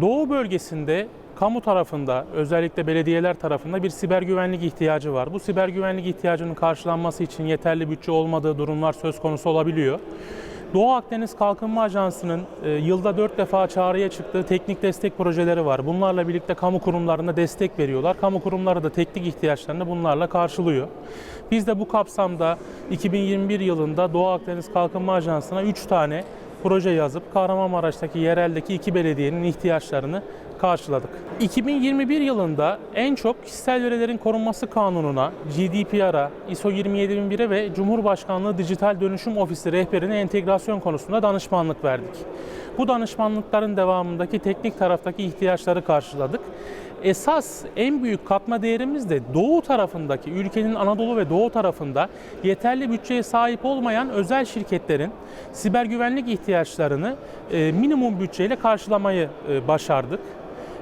Doğu bölgesinde kamu tarafında özellikle belediyeler tarafında bir siber güvenlik ihtiyacı var. Bu siber güvenlik ihtiyacının karşılanması için yeterli bütçe olmadığı durumlar söz konusu olabiliyor. Doğu Akdeniz Kalkınma Ajansı'nın e, yılda 4 defa çağrıya çıktığı teknik destek projeleri var. Bunlarla birlikte kamu kurumlarına destek veriyorlar. Kamu kurumları da teknik ihtiyaçlarını bunlarla karşılıyor. Biz de bu kapsamda 2021 yılında Doğu Akdeniz Kalkınma Ajansı'na 3 tane proje yazıp Kahramanmaraş'taki yereldeki iki belediyenin ihtiyaçlarını karşıladık. 2021 yılında en çok kişisel verilerin korunması kanununa, GDPR'a, ISO 27001'e ve Cumhurbaşkanlığı Dijital Dönüşüm Ofisi rehberine entegrasyon konusunda danışmanlık verdik. Bu danışmanlıkların devamındaki teknik taraftaki ihtiyaçları karşıladık. Esas en büyük katma değerimiz de doğu tarafındaki, ülkenin Anadolu ve doğu tarafında yeterli bütçeye sahip olmayan özel şirketlerin siber güvenlik ihtiyaçlarını e, minimum bütçeyle karşılamayı e, başardık.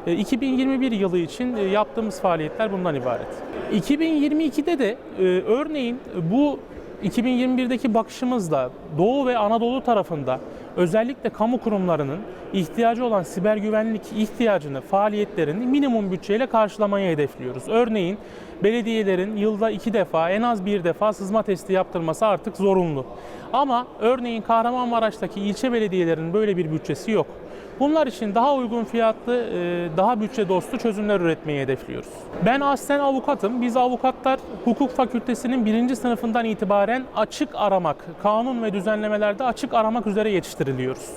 E, 2021 yılı için e, yaptığımız faaliyetler bundan ibaret. 2022'de de e, örneğin bu 2021'deki bakışımızla Doğu ve Anadolu tarafında özellikle kamu kurumlarının ihtiyacı olan siber güvenlik ihtiyacını, faaliyetlerini minimum bütçeyle karşılamayı hedefliyoruz. Örneğin belediyelerin yılda iki defa, en az bir defa sızma testi yaptırması artık zorunlu. Ama örneğin Kahramanmaraş'taki ilçe belediyelerinin böyle bir bütçesi yok. Bunlar için daha uygun fiyatlı, e, daha bütçe dostu çözümler üretmeyi hedefliyoruz. Ben aslen avukatım. Biz avukatlar hukuk fakültesinin birinci sınıfından itibaren açık aramak, kanun ve düzenlemelerde açık aramak üzere yetiştiriliyoruz.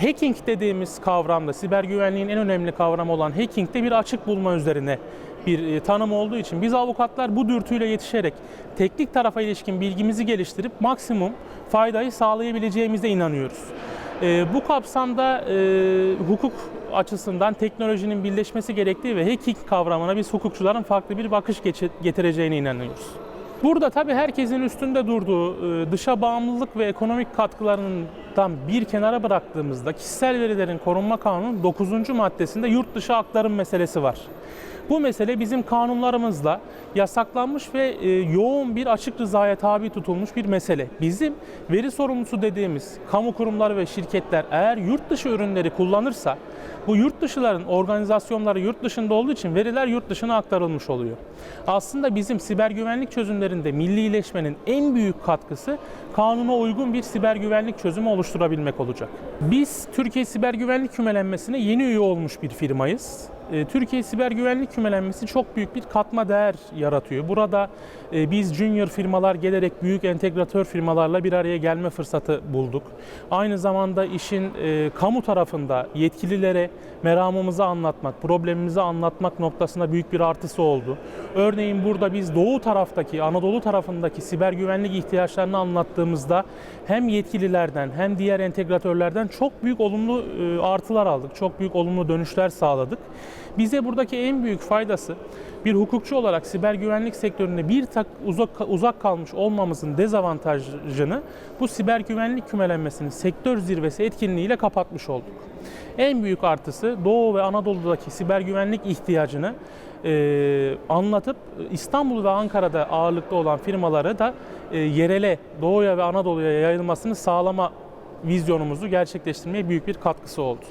Hacking dediğimiz kavramda, siber güvenliğin en önemli kavramı olan hacking'de bir açık bulma üzerine bir e, tanım olduğu için biz avukatlar bu dürtüyle yetişerek teknik tarafa ilişkin bilgimizi geliştirip maksimum faydayı sağlayabileceğimize inanıyoruz. E, bu kapsamda e, hukuk açısından teknolojinin birleşmesi gerektiği ve hacking kavramına biz hukukçuların farklı bir bakış getireceğine inanıyoruz. Burada tabii herkesin üstünde durduğu e, dışa bağımlılık ve ekonomik katkılarından bir kenara bıraktığımızda kişisel verilerin korunma kanunun 9. maddesinde yurt dışı aktarım meselesi var. Bu mesele bizim kanunlarımızla yasaklanmış ve e, yoğun bir açık rızaya tabi tutulmuş bir mesele. Bizim veri sorumlusu dediğimiz kamu kurumları ve şirketler eğer yurt dışı ürünleri kullanırsa bu yurt dışıların organizasyonları yurt dışında olduğu için veriler yurt dışına aktarılmış oluyor. Aslında bizim siber güvenlik çözümlerinde millileşmenin en büyük katkısı kanuna uygun bir siber güvenlik çözümü oluşturabilmek olacak. Biz Türkiye Siber Güvenlik Kümelenmesi'ne yeni üye olmuş bir firmayız. E, Türkiye Siber Güvenlik Kümelenmesi çok büyük bir katma değer yaratıyor. Burada e, biz junior firmalar gelerek büyük entegratör firmalarla bir araya gelme fırsatı bulduk. Aynı zamanda işin e, kamu tarafında yetkililere meramımızı anlatmak, problemimizi anlatmak noktasında büyük bir artısı oldu. Örneğin burada biz doğu taraftaki, Anadolu tarafındaki siber güvenlik ihtiyaçlarını anlattığımızda hem yetkililerden hem diğer entegratörlerden çok büyük olumlu artılar aldık. Çok büyük olumlu dönüşler sağladık. Bize buradaki en büyük faydası bir hukukçu olarak siber güvenlik sektöründe bir tak uzak, uzak kalmış olmamızın dezavantajını bu siber güvenlik kümelenmesinin sektör zirvesi etkinliğiyle kapatmış olduk. En büyük artısı Doğu ve Anadolu'daki siber güvenlik ihtiyacını e, anlatıp İstanbul ve Ankara'da ağırlıklı olan firmaları da e, yerele, Doğu'ya ve Anadolu'ya yayılmasını sağlama vizyonumuzu gerçekleştirmeye büyük bir katkısı oldu.